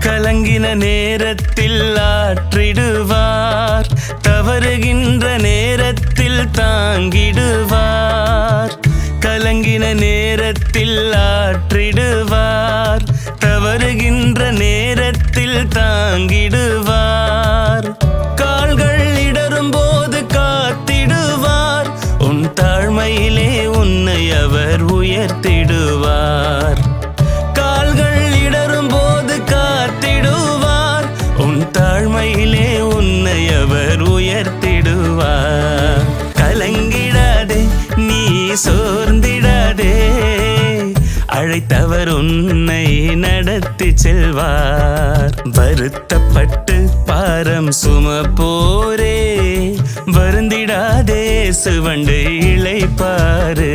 கலங்கின நேரத்தில் ஆற்றிடுவார். தவறுகின்ற நேரத்தில் தாங்கிடுவார். கலங்கின நேரத்தில் ஆற்றிடுவார். தவறுகின்ற நேரத்தில் தாங்கிடுவார். கால்கள் இடரும் போது காத்திடுவார். உன் தாழ்மையிலே உன்னை அவர் உயர்த்திடுவார். உன்னை அவர் உயர்த்திடுவார். கலங்கிடாதே நீ சோர்ந்திடாதே. அழைத்தவர் உன்னை நடத்தி செல்வார். வருத்தப்பட்டு பாரம் சும போரே வருந்திடாதே சுவண்டு இழைப்பாரு.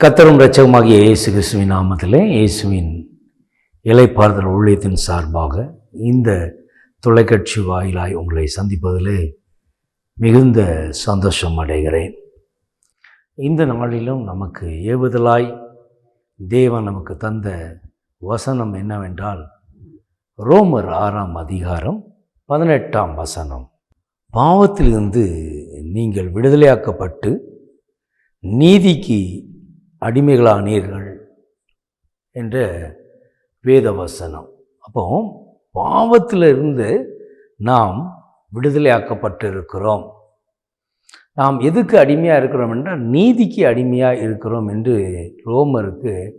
கத்தரும் ரச்சகமாகிய இயேசு கிறிஸ்துவின் நாமத்திலே இயேசுவின் இலைப்பாறுதல் ஊழியத்தின் சார்பாக இந்த தொலைக்காட்சி வாயிலாய் உங்களை சந்திப்பதிலே மிகுந்த சந்தோஷம் அடைகிறேன். இந்த நாளிலும் நமக்கு ஏவுதலாய் தேவன் நமக்கு தந்த வசனம் என்னவென்றால் ரோமர் ஆறாம் அதிகாரம் பதினெட்டாம் வசனம். பாவத்திலிருந்து நீங்கள் விடுதலையாக்கப்பட்டு நீதிக்கு அடிமைகளானீர்கள் என்ற வேத வசனம் அப்போ பாவத்திலிருந்து நாம் விடுதலையாக்கப்பட்டிருக்கிறோம். நாம் எதுக்கு அடிமையாக இருக்கிறோம் என்றால் நீதிக்கு அடிமையாக இருக்கிறோம் என்று ரோமருக்கு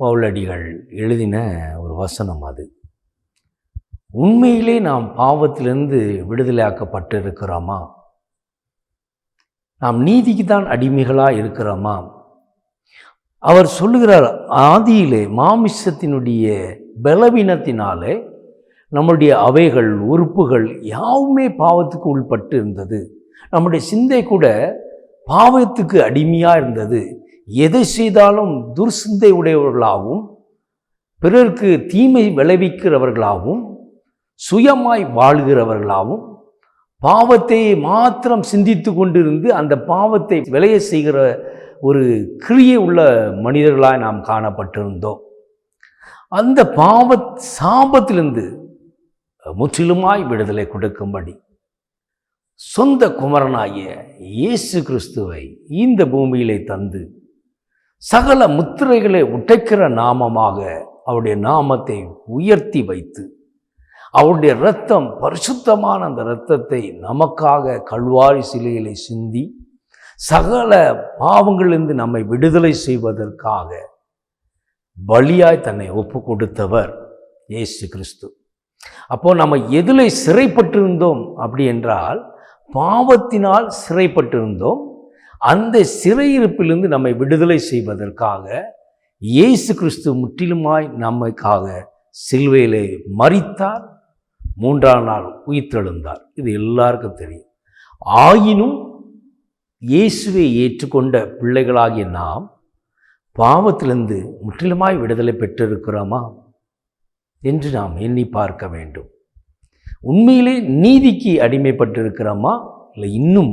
பவுலடிகள் எழுதின ஒரு வசனம் அது. உண்மையிலே நாம் பாவத்திலிருந்து விடுதலையாக்கப்பட்டிருக்கிறோமா? நாம் நீதிக்கு தான் அடிமைகளாக இருக்கிறோமா அவர் சொல்லுகிறார் ஆதியிலே மாமிசத்தினுடைய பலவீனத்தினாலே நம்முடைய அவைகள் உறுப்புகள் யாவுமே பாவத்துக்கு உள்பட்டு இருந்தது. நம்முடைய சிந்தை கூட பாவத்துக்கு அடிமையாக இருந்தது. எதை செய்தாலும் துர்சிந்தை உடையவர்களாகவும் பிறருக்கு தீமை விளைவிக்கிறவர்களாகவும் சுயமாய் வாழ்கிறவர்களாகவும் பாவத்தை மாத்திரம் சிந்தித்து கொண்டிருந்து அந்த பாவத்தை விளைய செய்கிற ஒரு கிரியை உள்ள மனிதர்களாய் நாம் காணப்பட்டிருந்தோம். அந்த பாவ சாபத்திலிருந்து முற்றிலுமாய் விடுதலை கொடுக்கும்படி சொந்த குமரனாகிய இயேசு கிறிஸ்துவை இந்த பூமியிலே தந்து சகல முத்திரைகளை உடைக்கிற நாமமாக அவருடைய நாமத்தை உயர்த்தி வைத்து அவருடைய இரத்தம் பரிசுத்தமான அந்த இரத்தத்தை நமக்காக கல்வாரி சிலைகளை சிந்தி சகல பாவங்களிலிருந்து நம்மை விடுதலை செய்வதற்காக பலியாய் தன்னை ஒப்பு கொடுத்தவர் இயேசு கிறிஸ்து. அப்போ நம்ம எதில் சிறைப்பட்டிருந்தோம் அப்படி என்றால் பாவத்தினால் சிறைப்பட்டிருந்தோம் அந்த சிறையிருப்பிலிருந்து நம்மை விடுதலை செய்வதற்காக இயேசு கிறிஸ்து முற்றிலுமாய் நம்மைக்காக சிலுவையிலே மறித்தார் மூன்றாம் நாள் உயிர்த்தெழுந்தார். இது எல்லாருக்கும் தெரியும். ஆயினும் இயேசுவை ஏற்றுக்கொண்ட பிள்ளைகளாகிய நாம் பாவத்திலிருந்து முற்றிலுமாய் விடுதலை பெற்றிருக்கிறோமா என்று நாம் எண்ணி பார்க்க வேண்டும். உண்மையிலே நீதிக்கு அடிமைப்பட்டிருக்கிறோமா? இல்லை இன்னும்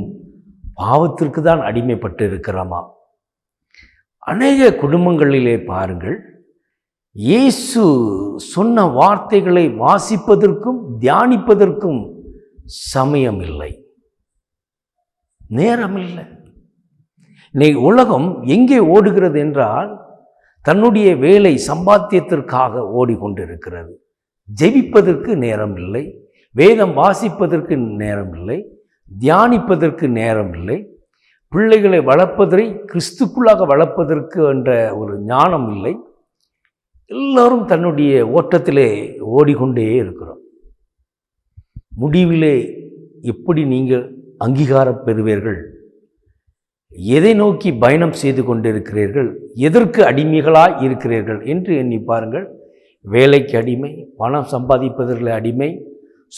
பாவத்திற்கு தான் அடிமைப்பட்டு இருக்கிறோமா அநேக குடும்பங்களிலே பாருங்கள் இயேசு சொன்ன வார்த்தைகளை வாசிப்பதற்கும் தியானிப்பதற்கும் சமயம் இல்லை நேரம் இல்லை இன்னைக்கு உலகம் எங்கே ஓடுகிறது என்றால் தன்னுடைய வேலை சம்பாத்தியத்திற்காக ஓடிக்கொண்டிருக்கிறது. ஜெபிப்பதற்கு நேரம் இல்லை வேதம் வாசிப்பதற்கு நேரம் இல்லை தியானிப்பதற்கு நேரம் இல்லை பிள்ளைகளை வளர்ப்பதை கிறிஸ்துக்குள்ளாக வளர்ப்பதற்கு என்ற ஒரு ஞானம் இல்லை. எல்லோரும் தன்னுடைய ஓட்டத்திலே ஓடிக்கொண்டே இருக்கிறோம். முடிவிலே எப்படி நீங்கள் அங்கீகாரம் பெறுவீர்கள். எதை நோக்கி பயணம் செய்து கொண்டிருக்கிறீர்கள்? எதற்கு அடிமைகளாக இருக்கிறீர்கள்? என்று எண்ணி பாருங்கள். வேலைக்கு அடிமை பணம் சம்பாதிப்பதில் அடிமை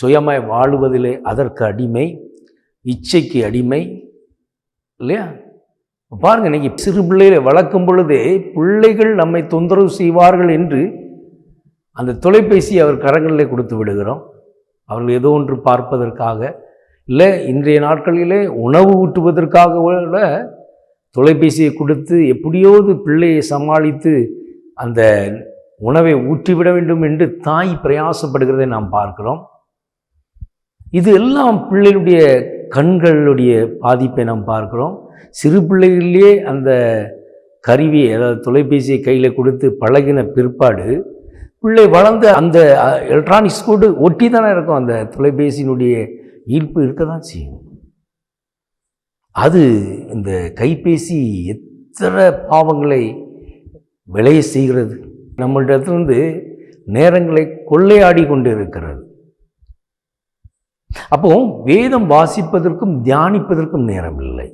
சுயமாய் வாழுவதிலே அதற்கு அடிமை இச்சைக்கு அடிமை இல்லையா? பாருங்கள் இன்றைக்கி சிறு பிள்ளைகளை வளர்க்கும் பொழுதே பிள்ளைகள் நம்மை தொந்தரவு செய்வார்கள் என்று அந்த தொலைபேசி அவர் கரங்களிலே கொடுத்து விடுகிறோம். அவர்கள் ஏதோ ஒன்று பார்ப்பதற்காக இல்லை இன்றைய நாட்களிலே உணவு ஊட்டுவதற்காக கூட தொலைபேசியை கொடுத்து எப்படியோது பிள்ளையை சமாளித்து அந்த உணவை ஊற்றிவிட வேண்டும் என்று தாய் பிரயாசப்படுகிறதை நாம் பார்க்கிறோம். இது எல்லாம் பிள்ளைகளுடைய கண்களுடைய பாதிப்பை நாம் பார்க்கிறோம். சிறு பிள்ளைகளிலே அந்த கருவியை அதாவது தொலைபேசியை கையில் கொடுத்து பழகின பிற்பாடு பிள்ளை வளர்ந்த அந்த எலக்ட்ரானிக்ஸ் கூட ஒட்டி தானே இருக்கும் அந்த தொலைபேசியினுடைய ஈர்ப்பு இருக்க தான் செய்யும். அது இந்த கைபேசி எத்தனை பாவங்களை விளைய செய்கிறது? நம்மளிடத்திலிருந்து நேரங்களை கொள்ளையாடி கொண்டு இருக்கிறது அப்போ வேதம் வாசிப்பதற்கும் தியானிப்பதற்கும் நேரம் இல்லை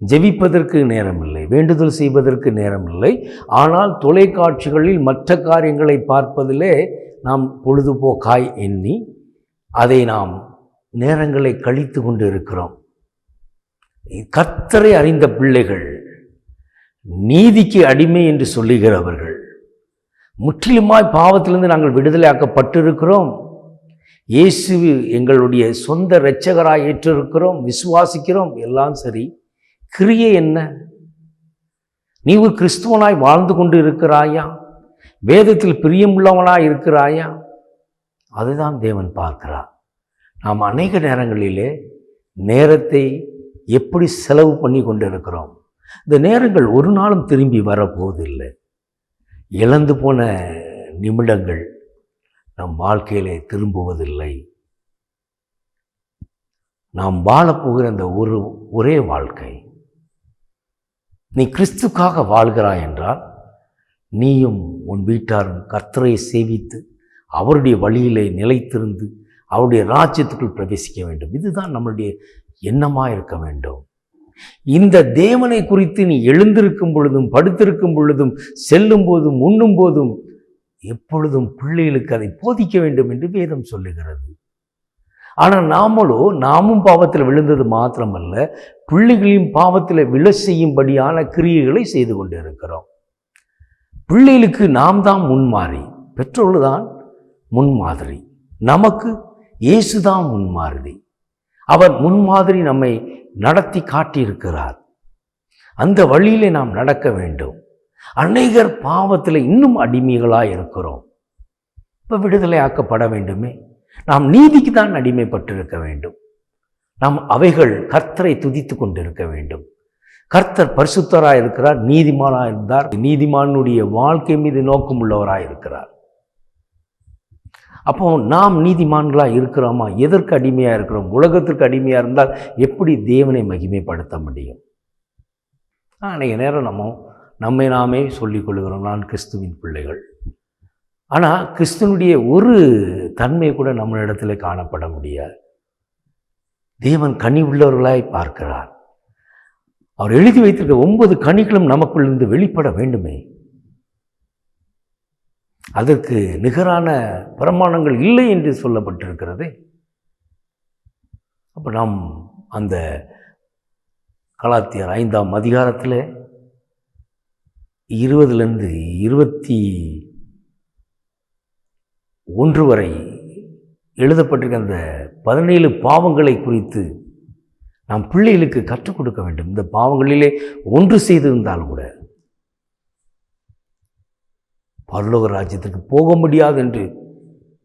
ஜெபிப்பதற்கு நேரம் இல்லை வேண்டுதல் செய்வதற்கு நேரம் இல்லை ஆனால் தொலைக்காட்சிகளில் மற்ற காரியங்களை பார்ப்பதிலே நாம் பொழுதுபோக்காய் எண்ணி அதை நாம் நேரங்களை கழித்து கொண்டு இருக்கிறோம் கர்த்தரை அறிந்த பிள்ளைகள் நீதிக்கு அடிமை என்று சொல்லுகிறவர்கள் முற்றிலுமாய் பாவத்திலிருந்து நாங்கள் விடுதலையாக்கப்பட்டிருக்கிறோம். இயேசு எங்களுடைய சொந்த இரட்சகராக ஏற்றிருக்கிறோம் விசுவாசிக்கிறோம் எல்லாம் சரி. கிரியை என்ன? நீ ஒரு கிறிஸ்துவனாய் வாழ்ந்து கொண்டு இருக்கிறாயா வேதத்தில் பிரியமுள்ளவனாய் இருக்கிறாயா? அதுதான் தேவன் பார்க்கிறார். நாம் அநேக நேரங்களிலே நேரத்தை எப்படி செலவு பண்ணி கொண்டு இருக்கிறோம் இந்த நேரங்கள் ஒரு நாளும் திரும்பி வரப்போவதில்லை. இழந்து போன நிமிடங்கள் நம் வாழ்க்கையிலே திரும்புவதில்லை. நாம் வாழப்போகிற அந்த ஒரு ஒரே வாழ்க்கை. நீ கிறிஸ்துக்காக வாழ்கிறாய் என்றால் நீயும் உன் வீட்டாரும் கர்த்தரை சேவித்து அவருடைய வழியிலே நிலைத்திருந்து அவருடைய ராஜ்யத்துக்குள் பிரவேசிக்க வேண்டும். இதுதான் நம்மளுடைய எண்ணமாக இருக்க வேண்டும். இந்த தேவனை குறித்து நீ எழுந்திருக்கும் பொழுதும் படுத்திருக்கும் பொழுதும் செல்லும் போதும் உண்ணும் போதும் எப்பொழுதும் பிள்ளைகளுக்கு அதை போதிக்க வேண்டும் என்று வேதம் சொல்லுகிறது. ஆனால் நாமளோ நாமும் பாவத்தில் விழுந்தது மாத்திரமல்ல பிள்ளைகளையும் பாவத்தில் விழ செய்யும்படியான கிரியைகளை செய்து கொண்டு இருக்கிறோம் பிள்ளைகளுக்கு நாம் தான் முன்மாறி பெற்றோர்கள் தான் முன்மாதிரி. நமக்கு இயேசுதான் முன்மாதிரி. அவர் முன்மாதிரி நம்மை நடத்தி காட்டியிருக்கிறார். அந்த வழியிலே நாம் நடக்க வேண்டும். அநேகர் பாவத்தில் இன்னும் அடிமைகளாக இருக்கிறோம். இப்போ விடுதலை ஆக்கப்பட வேண்டுமே? நாம் நீதிக்கு தான் அடிமைப்பட்டிருக்க வேண்டும். நாம் அவைகள் கர்த்தரை துதித்து கொண்டிருக்க வேண்டும். கர்த்தர் பரிசுத்தராக இருக்கிறார் நீதிமானாக இருந்தார் நீதிமானுடைய வாழ்க்கை மீது நோக்கம் உள்ளவராக இருக்கிறார் அப்போ நாம் நீதிமான்களாக இருக்கிறோமா? எதற்கு அடிமையாக இருக்கிறோம்? உலகத்திற்கு அடிமையாக இருந்தால் எப்படி தேவனை மகிமைப்படுத்த முடியும்? அன்றைய நேரம் நம்ம நம்மை நாமே சொல்லிக் கொள்கிறோம். நான் கிறிஸ்துவின் பிள்ளைகள். ஆனால் கிறிஸ்துவனுடைய ஒரு தன்மை கூட நம்மளிடத்தில் காணப்பட முடியாது. தேவன் கனி உள்ளவர்களாய் பார்க்கிறார். அவர் எழுதி வைத்திருக்க ஒன்பது கனிகளும் நமக்குள்ளிருந்து வெளிப்பட வேண்டுமே. அதற்கு நிகரான பிரமாணங்கள் இல்லை என்று சொல்லப்பட்டிருக்கிறது. அப்போ நாம் அந்த கலாத்தியர் ஐந்தாம் அதிகாரத்தில் இருபதுலேருந்து இருபத்தி ஒன்று வரை எழுதப்பட்டிருக்க அந்த பதினேழு பாவங்களை குறித்து நாம் பிள்ளைகளுக்கு கற்றுக் கொடுக்க வேண்டும். இந்த பாவங்களிலே ஒன்று செய்திருந்தால் கூட பரலோக ராஜ்யத்திற்கு போக முடியாது என்று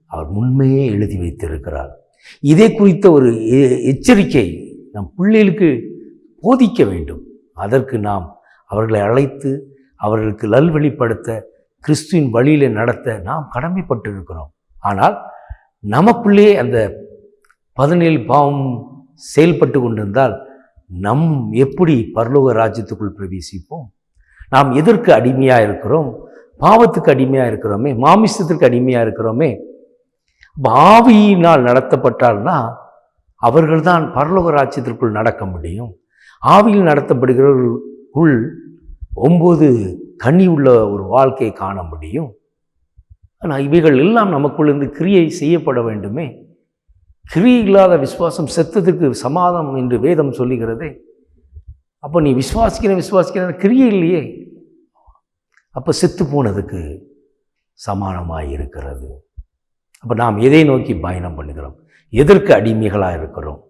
அவர் முன்மையே எழுதி வைத்திருக்கிறார். இதை குறித்த ஒரு எச்சரிக்கை நம் பிள்ளைகளுக்கு போதிக்க வேண்டும். அதற்கு நாம் அவர்களை அழைத்து அவர்களுக்கு நல்வழிப்படுத்த கிறிஸ்துவின் வழியில் நடத்த நாம் கடமைப்பட்டிருக்கிறோம். ஆனால் நமக்குள்ளே அந்த பதினேழு பாவம் செயல்பட்டு கொண்டிருந்தால் நம் எப்படி பரலோக ராஜ்யத்துக்குள் பிரவேசிப்போம்? நாம் எதற்கு அடிமையாக இருக்கிறோம் பாவத்துக்கு அடிமையாக இருக்கிறோமே மாமிசத்திற்கு அடிமையாக இருக்கிறோமே ஆவியினால் நடத்தப்பட்டால்னா அவர்கள்தான் பரலோக ராஜ்யத்திற்குள் நடக்க முடியும். ஆவியில் நடத்தப்படுகிறவர்களுக்குள் ஒம்பது கனி உள்ள ஒரு வாழ்க்கையை காண முடியும். ஆனால் இவைகள் எல்லாம் நமக்குள்ளிருந்து கிரியை செய்யப்பட வேண்டுமே. கிரியை இல்லாத விசுவாசம் செத்ததுக்கு சமாதம் என்று வேதம் சொல்லுகிறதே. அப்போ நீ விசுவாசிக்கிற விசுவாசிக்கிற கிரியை இல்லையே. அப்போ செத்து போனதுக்கு சமானமாக இருக்கிறது. அப்போ நாம் எதை நோக்கி பயணம் பண்ணுகிறோம்? எதற்கு அடிமைகளாக இருக்கிறோம்?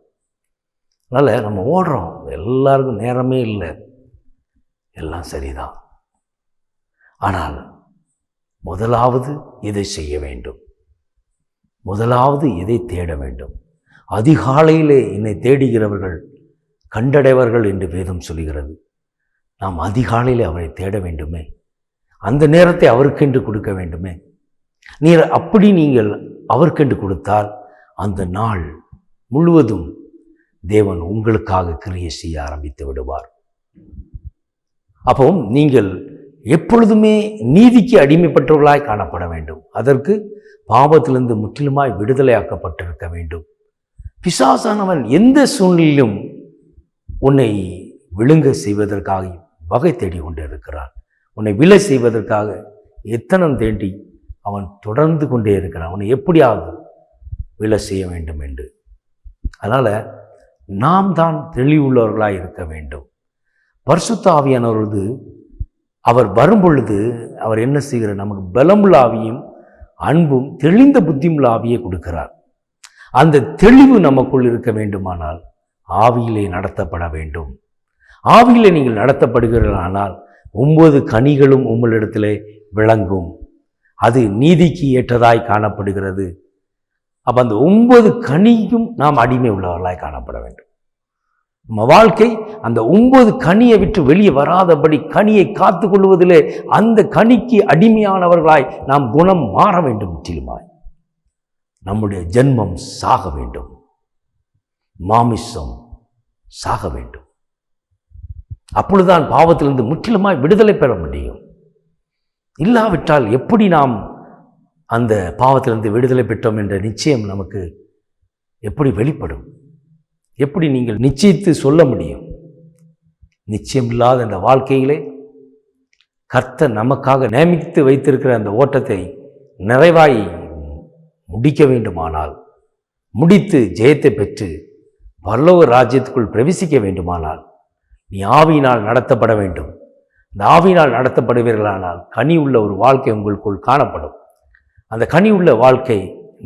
அதனால் நம்ம ஓடுறோம். எல்லாருக்கும் நேரமே இல்லை. எல்லாம் சரிதான். ஆனால் முதலாவது எதை செய்ய வேண்டும்? முதலாவது எதை தேட வேண்டும்? அதிகாலையிலே என்னை தேடுகிறவர்கள் கண்டடைவர்கள் என்று வேதம் சொல்கிறது நாம் அதிகாலையில் அவரை தேட வேண்டுமே? அந்த நேரத்தை அவருக்கென்று கொடுக்க வேண்டுமே. நீர் அப்படி நீங்கள் அவருக்கென்று கொடுத்தால் அந்த நாள் முழுவதும் தேவன் உங்களுக்காக கிரியை செய்ய ஆரம்பித்து விடுவார். அப்போ நீங்கள் எப்பொழுதுமே நீதிக்கு அடிமைப்பட்டவர்களாய் காணப்பட வேண்டும். அதற்கு பாவத்திலிருந்து முற்றிலுமாய் விடுதலையாக்கப்பட்டிருக்க வேண்டும். பிசாசானவன் எந்த சூழ்நிலையிலும் உன்னை விழுங்க செய்வதற்காக வகை தேடி கொண்டு இருக்கிறான் உன்னை விலை செய்வதற்காக எத்தனம் தேண்டி அவன் தொடர்ந்து கொண்டே இருக்கிறான். அவனை எப்படியாவது விலை செய்ய வேண்டும் என்று. அதனால் நாம் தான் தெளிவுள்ளவர்களாக இருக்க வேண்டும். பரிசுத்த ஆவியானவரது அவர் வரும் பொழுது அவர் என்ன செய்கிறார் நமக்கு பலமுள்ள ஆவியும் அன்பும் தெளிந்த புத்தியுள்ள ஆவியை கொடுக்கிறார். அந்த தெளிவு நமக்குள் இருக்க வேண்டுமானால் ஆவியிலே நடத்தப்பட வேண்டும். ஆவியிலே நீங்கள் நடத்தப்படுகிறீர்களானால் ஒன்பது கனிகளும் உங்களிடத்திலே விளங்கும். அது நீதிக்கு ஏற்றதாய் காணப்படுகிறது. அப்போ அந்த ஒன்பது கனியும் நாம் அடிமை உள்ளவர்களாய் காணப்பட வேண்டும். நம்ம வாழ்க்கை அந்த ஒன்பது கனியை விட்டு வெளியே வராதபடி கனியை காத்து கொள்வதிலே அந்த கனிக்கு அடிமையானவர்களாய் நாம் குணம் மாற வேண்டும் முற்றிலுமாய். நம்முடைய ஜென்மம் சாக வேண்டும். மாமிசம் சாக வேண்டும். அப்பொழுதுதான் பாவத்திலிருந்து முற்றிலுமாய் விடுதலை பெற முடியும். இல்லாவிட்டால் எப்படி நாம் அந்த பாவத்திலிருந்து விடுதலை பெற்றோம் என்ற நிச்சயம் நமக்கு எப்படி வெளிப்படும்? எப்படி நீங்கள் நிச்சயித்து சொல்ல முடியும்? நிச்சயம் இல்லாத இந்த வாழ்க்கையிலே கர்த்த நமக்காக நியமித்து வைத்திருக்கிற அந்த ஓட்டத்தை நிறைவாய் முடிக்க வேண்டுமானால் முடித்து ஜெயத்தை பெற்று பல்லவ ராஜ்யத்துக்குள் பிரவேசிக்க வேண்டுமானால் நீ ஆவியினால் நடத்தப்பட வேண்டும். இந்த ஆவியினால் நடத்தப்படுவீர்களானால் கனி உள்ள ஒரு வாழ்க்கை உங்களுக்குள் காணப்படும். அந்த கனி உள்ள வாழ்க்கை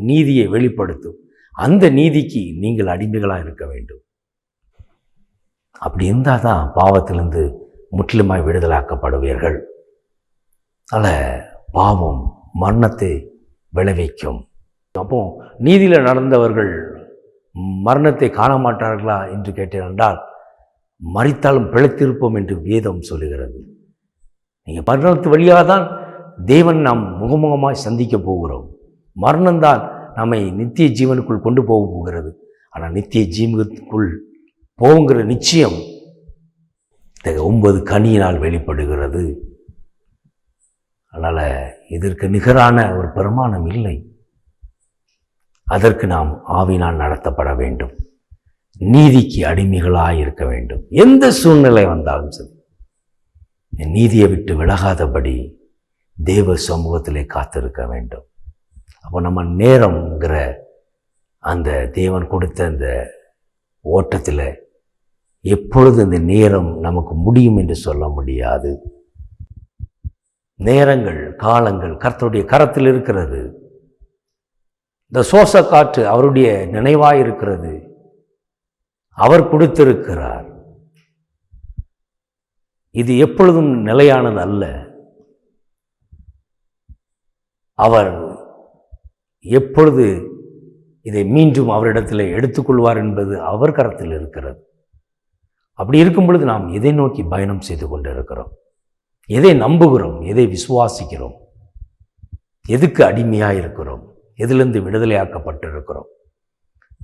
நீதியை வெளிப்படுத்தும். அந்த நீதிக்கு நீங்கள் அடிமைகளாக இருக்க வேண்டும். அப்படி இருந்தால் தான் பாவத்திலிருந்து முற்றிலுமாய் விடுதலாக்கப்படுவீர்கள். அதில் பாவம் மரணத்தை விளைவிக்கும். அப்போ நீதியில் நடந்தவர்கள் மரணத்தை காண மாட்டார்களா என்று கேட்டேன் என்றால் மறித்தாலும் பிழைத்திருப்போம் என்று வேதம் சொல்லுகிறது. நீங்கள் மரணத்து வழியாக தான் தேவன் நாம் முகமுகமாய் சந்திக்க போகிறோம். மரணம்தான் நம்மை நித்திய ஜீவனுக்குள் கொண்டு போக போகிறது. ஆனால் நித்திய ஜீவனுக்குள் போங்கிற நிச்சயம் ஒன்பது கனியினால் வெளிப்படுகிறது. அதனால் இதற்கு நிகரான ஒரு பெருமானம் இல்லை. அதற்கு நாம் ஆவினால் நடத்தப்பட வேண்டும். நீதிக்கு அடிமைகளாக இருக்க வேண்டும். எந்த சூழ்நிலை வந்தாலும் சரி. நீதியை விட்டு விலகாதபடி தேவ சமூகத்திலே காத்திருக்க வேண்டும். அப்போ நம்ம நேரம்ங்கிற அந்த தேவன் கொடுத்த அந்த ஓட்டத்தில் எப்பொழுது இந்த நேரம் நமக்கு முடியும் என்று சொல்ல முடியாது. நேரங்கள் காலங்கள் கர்த்தருடைய கரத்தில் இருக்கிறது. இந்த சோச காற்று அவருடைய நினைவாக இருக்கிறது. அவர் கொடுத்திருக்கிறார். இது எப்பொழுதும் நிலையானது அல்ல. அவர் எப்பொழுது இதை மீண்டும் அவரிடத்தில் எடுத்துக்கொள்வார் என்பது அவர் கரத்தில் இருக்கிறது. அப்படி இருக்கும் பொழுது நாம் எதை நோக்கி பயணம் செய்து கொண்டிருக்கிறோம்? எதை நம்புகிறோம்? எதை விசுவாசிக்கிறோம்? எதுக்கு அடிமையாக இருக்கிறோம் எதிலிருந்து விடுதலையாக்கப்பட்டிருக்கிறோம்?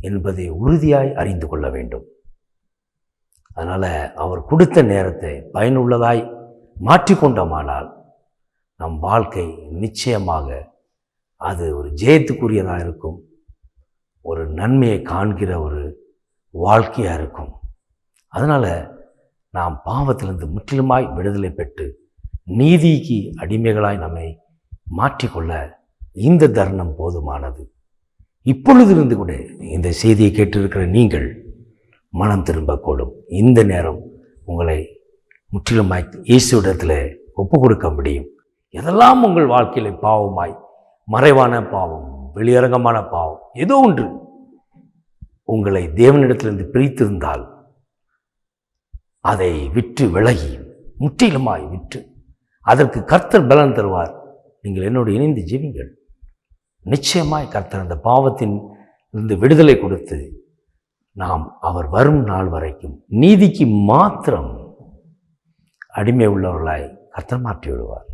என்பதை உறுதியாய் அறிந்து கொள்ள வேண்டும். அதனால் அவர் கொடுத்த நேரத்தை பயனுள்ளதாய் மாற்றிக்கொண்டோமானால் நம் வாழ்க்கை நிச்சயமாக அது ஒரு ஜெயத்துக்குரியதாக இருக்கும். ஒரு நன்மையை காண்கிற ஒரு வாழ்க்கையாக இருக்கும். அதனால் நாம் பாவத்திலிருந்து முற்றிலுமாய் விடுதலை பெற்று நீதிக்கு அடிமைகளாய் நம்மை மாற்றிக்கொள்ள இந்த தருணம் போதுமானது. இப்பொழுதிருந்து கூட இந்த செய்தியை கேட்டிருக்கிற நீங்கள் மனம் திரும்பக்கூடும். இந்த நேரம் உங்களை முற்றிலுமாய் இயேசுவிடத்தில் ஒப்பு கொடுக்க முடியும். எதெல்லாம் உங்கள் வாழ்க்கையில் பாவமாய் மறைவான பாவம் வெளியரங்கமான பாவம் ஏதோ ஒன்று உங்களை தேவனிடத்திலிருந்து பிரித்திருந்தால் அதை விற்று விலகி முற்றிலுமாய் விற்று அதற்கு கர்த்தர் பலன் தருவார். நீங்கள் என்னோடு இணைந்து ஜீவிங்கள் நிச்சயமாய் கர்த்தர் அந்த பாவத்தின் இருந்து விடுதலை கொடுத்து நாம் அவர் வரும் நாள் வரைக்கும் நீதிக்கு மாத்திரம் அடிமை உள்ளவர்களாய் கர்த்தர் மாற்றி விடுவார்.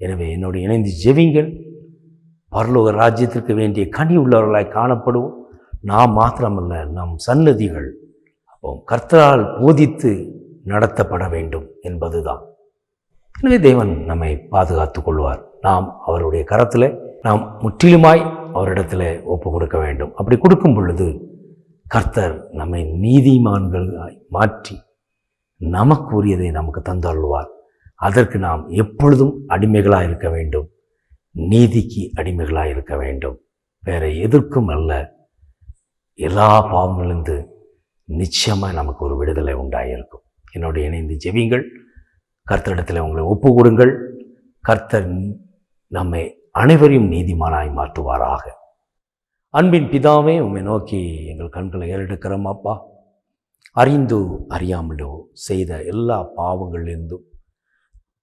எனவே என்னோடு இணைந்து ஜெவிங்கள் பரலோக ராஜ்யத்திற்கு வேண்டிய கனி உள்ளவர்களாய் காணப்படுவோம். நாம் மாத்திரமல்ல நம் சன்னதிகள் அப்போ கர்த்தரால் போதித்து நடத்தப்பட வேண்டும் என்பதுதான். எனவே தேவன் நம்மை பாதுகாத்துக் கொள்வார். நாம் அவருடைய கரத்தில் நாம் முற்றிலுமாய் அவரிடத்தில் ஒப்பு கொடுக்க வேண்டும். அப்படி கொடுக்கும் பொழுது கர்த்தர் நம்மை நீதிமான்களாய் மாற்றி நமக்கு உரியதை நமக்கு தந்தள்ளுவார் அதற்கு நாம் எப்பொழுதும் அடிமைகளாக இருக்க வேண்டும். நீதிக்கு அடிமைகளாக இருக்க வேண்டும். வேற எதற்கும் அல்ல எல்லா பாவங்களிலிருந்து நிச்சயமாக நமக்கு ஒரு விடுதலை உண்டாயிருக்கும். என்னுடைய இணைந்து ஜெபிங்கள் கர்த்தரிடத்தில் உங்களை ஒப்பு கொடுங்கள். கர்த்தர் நம்மை அனைவரையும் நீதிமானாய் மாற்றுவாராக. அன்பின் பிதாவே உம்மை நோக்கி எங்கள் கண்களை ஏறெடுக்கிறோம் அப்பா. அறிந்தோ அறியாமலோ செய்த எல்லா பாவங்களிலிருந்தும்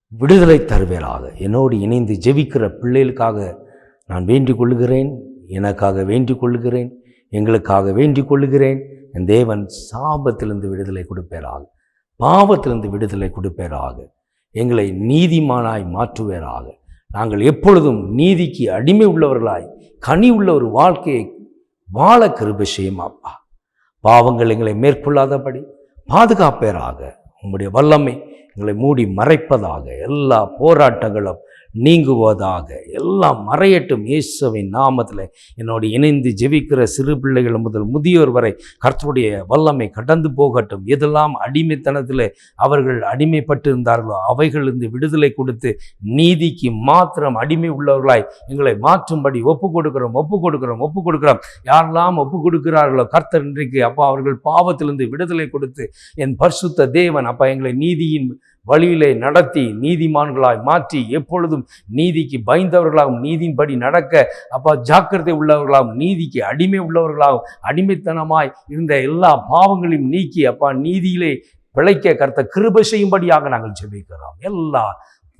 விடுதலை தருவேராக. என்னோடு இணைந்து ஜெபிக்கிற பிள்ளைகளுக்காக நான் வேண்டிக் கொள்கிறேன் எனக்காக வேண்டிக் கொள்கிறேன் எங்களுக்காக வேண்டிக் கொள்கிறேன் என் தேவன் சாபத்திலிருந்து விடுதலை கொடுப்பேராக. பாவத்திலிருந்து விடுதலை கொடுப்பேராக. எங்களை நீதிமானாய் மாற்றுவேராக. நாங்கள் எப்பொழுதும் நீதிக்கு அடிமை உள்ளவர்களாய் கனி உள்ள ஒரு வாழ்க்கையை வாழ கிருபை செய்யும் அப்பா. பாவங்கள் எங்களை மேற்கொள்ளாதபடி பாதுகாப்பேராக உங்களுடைய வல்லமை எங்களை மூடி மறைப்பதாக எல்லா போராட்டங்களும் நீங்குவதாக எல்லாம் மறையட்டும் இயேசுவின் நாமத்தில். என்னோடு இணைந்து ஜெபிக்கிற சிறு பிள்ளைகள் முதல் முதியோர் வரை கர்த்தருடைய வல்லமை கடந்து போகட்டும். எதெல்லாம் அடிமைத்தனத்தில் அவர்கள் அடிமைப்பட்டிருந்தார்களோ அவைகளிலிருந்து விடுதலை கொடுத்து நீதிக்கு மாத்திரம் அடிமை உள்ளவர்களாய் எங்களை மாற்றும்படி ஒப்பு கொடுக்கிறோம் ஒப்பு கொடுக்கிறோம் ஒப்பு கொடுக்கிறோம். யாரெல்லாம் ஒப்பு கொடுக்கிறார்களோ கர்த்தர் இன்றைக்கு அப்பா அவர்கள் பாவத்திலிருந்து விடுதலை கொடுத்து என் பரிசுத்த தேவன் அப்பா எங்களை நீதியின் வழியிலே நடத்தி நீதிமான்களாய் மாற்றி எப்பொழுதும் நீதிக்கு பயந்தவர்களாகவும் நீதியின்படி நடக்க அப்பா ஜாக்கிரதை உள்ளவர்களாகவும் நீதிக்கு அடிமை உள்ளவர்களாகவும் அடிமைத்தனமாய் இருந்த எல்லா பாவங்களையும் நீக்கி அப்பா நீதியிலே பிழைக்க கருத்த கிருப செய்யும்படியாக நாங்கள் ஜெபிக்கிறோம். எல்லா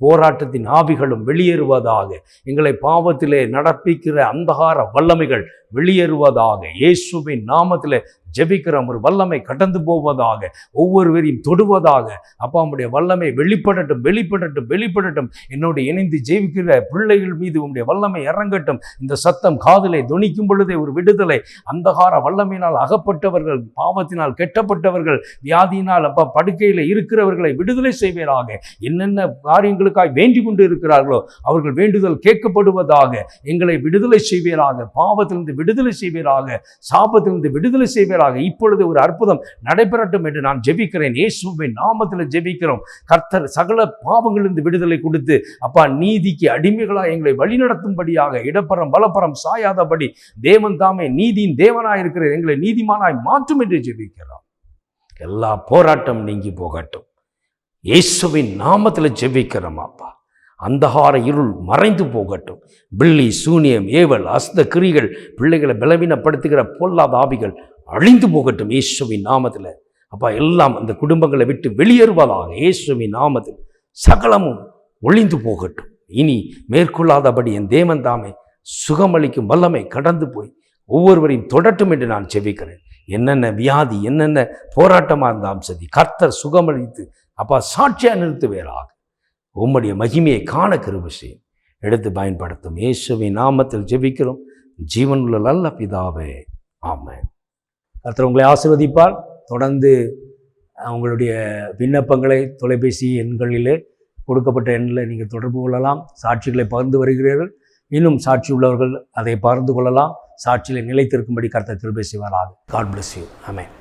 போராட்டத்தின் ஆவிகளும் வெளியேறுவதாக எங்களை பாவத்திலே நடப்பிக்கிற அந்தகார வல்லமைகள் வெளியேறுவதாக இயேசுவின் நாமத்தில் ஜெபிக்கிறோம். ஒரு வல்லமை கடந்து போவதாக ஒவ்வொருவரையும் தொடுவதாக. அப்பா உடைய வல்லமை வெளிப்படட்டும் வெளிப்படட்டும் வெளிப்படட்டும். என்னோடு இணைந்து ஜெயிக்கிற பிள்ளைகள் மீது உடைய வல்லமை இறங்கட்டும். இந்த சத்தம் காதலை துணிக்கும் பொழுதே ஒரு விடுதலை. அந்தகார வல்லமையினால் அகப்பட்டவர்கள் பாவத்தினால் கெட்டப்பட்டவர்கள் வியாதியினால் அப்பா படுக்கையில் இருக்கிறவர்களை விடுதலை செய்வீராக. என்னென்ன காரியங்களுக்காய் வேண்டிக் கொண்டு இருக்கிறார்களோ அவர்கள் வேண்டுதல் கேட்கப்படுவதாக எங்களை விடுதலை செய்வீராக. பாவத்திலிருந்து விடுதலை செய்வீராக சாபத்திலிருந்து விடுதலை செய்வீராக. இப்பொழுது ஒரு அற்புதம் நடைபெறட்டும் என்று நான் ஜெபிக்கிறேன். இயேசுவின் நாமத்தில் ஜெபிக்கிறோம். கர்த்தர் சகல பாவங்களிலிருந்து விடுதலை கொடுத்து அப்பா நீதிக்கு அடிமைகளாக எங்களை வழிநடத்தும்படியாக இடப்பறம் வலப்பறம் சாயாதபடி தேவன் தாமே நீதியின் தேவனாய் இருக்கிற எங்களை நீதிமானாய் மாற்றும் என்று ஜெபிக்கிறோம். எல்லா போராட்டம் நீங்கி போகட்டும். இயேசுவின் நாமத்தில் ஜெபிக்கிறோம் அப்பா. அந்தகார இருள் மறைந்து போகட்டும். பில்லி சூனியம் ஏவல் அஸ்த கிரிகள் பிள்ளைகளை பலவீனப்படுத்துகிற பொல்லாத ஆவிகள் அழிந்து போகட்டும் இயேசுவின் நாமத்தில். அப்பா எல்லாம் அந்த குடும்பங்களை விட்டு வெளியேறுவதாக இயேசுவின் நாமத்தில் சகலமும் ஒளிந்து போகட்டும். இனி மேற்கொள்ளாதபடி என் தேவன் தாமே சுகமளிக்கும் வல்லமை கடந்து போய் ஒவ்வொருவரையும் தொடட்டும் என்று நான் செவிக்கிறேன் என்னென்ன வியாதி என்னென்ன போராட்டமாக இருந்தாலும் சரி கர்த்தர் சுகமளித்து அப்பா சாட்சியாக நிறுத்துவேராக. உம்முடைய மகிமையை காண கிருபை செய்யும். எடுத்து பயன்படுத்தும் இயேசுவின் நாமத்தில் ஜெபிக்கிறோம். ஜீவனுள்ள நல்ல பிதாவே ஆமாம் கர்த்தர் உங்களை ஆசீர்வதிப்பார். தொடர்ந்து உங்களுடைய விண்ணப்பங்களை தொலைபேசி எண்களிலே கொடுக்கப்பட்ட எண்ணில் நீங்கள் தொடர்பு கொள்ளலாம். சாட்சிகளை பகிர்ந்து வருகிறீர்கள். இன்னும் சாட்சி உள்ளவர்கள் அதை பகிர்ந்து கொள்ளலாம். சாட்சியில் நிலைத்திருக்கும்படி கர்த்தர் கிருபை செய்வாராக. God bless you amen